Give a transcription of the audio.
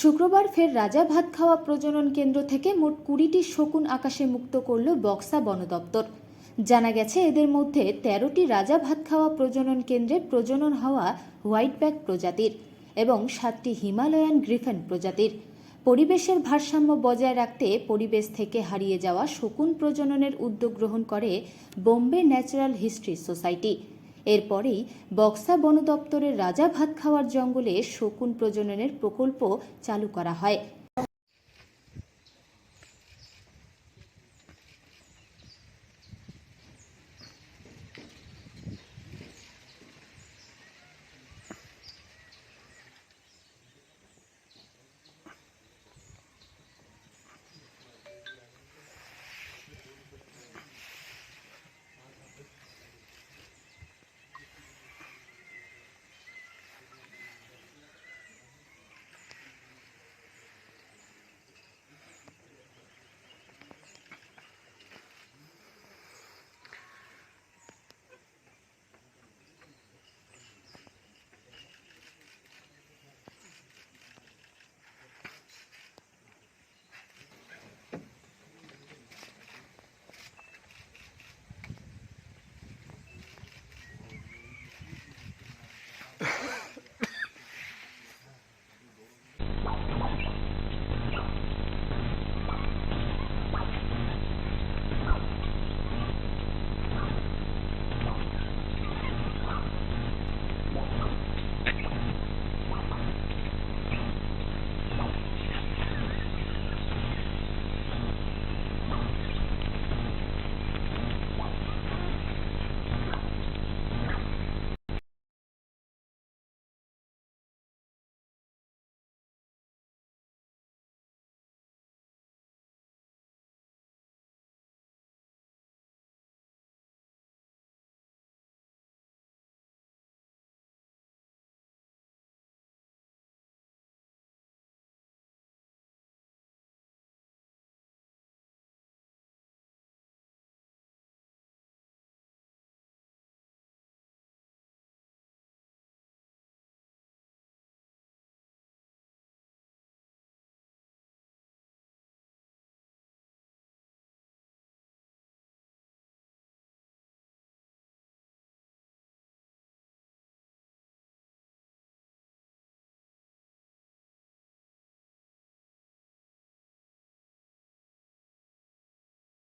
শুক্রবার ফের রাজা ভাত খাওয়া প্রজনন কেন্দ্র থেকে মোট কুড়িটি শকুন আকাশে মুক্ত করল বক্সা বন দপ্তর। জানা গেছে, এদের মধ্যে তেরোটি রাজা ভাত খাওয়া প্রজনন কেন্দ্রে প্রজনন হওয়া হোয়াইট ব্যাক প্রজাতির এবং সাতটি হিমালয়ান গ্রিফেন প্রজাতির। পরিবেশের ভারসাম্য বজায় রাখতে পরিবেশ থেকে হারিয়ে যাওয়া শকুন প্রজননের উদ্যোগ গ্রহণ করে বোম্বে ন্যাচারাল হিস্ট্রি সোসাইটি। এরপরেই বক্সা বন দপ্তরের রাজা ভাত খাওয়ার জঙ্গলে শকুন প্রজননের প্রকল্প চালু করা হয়।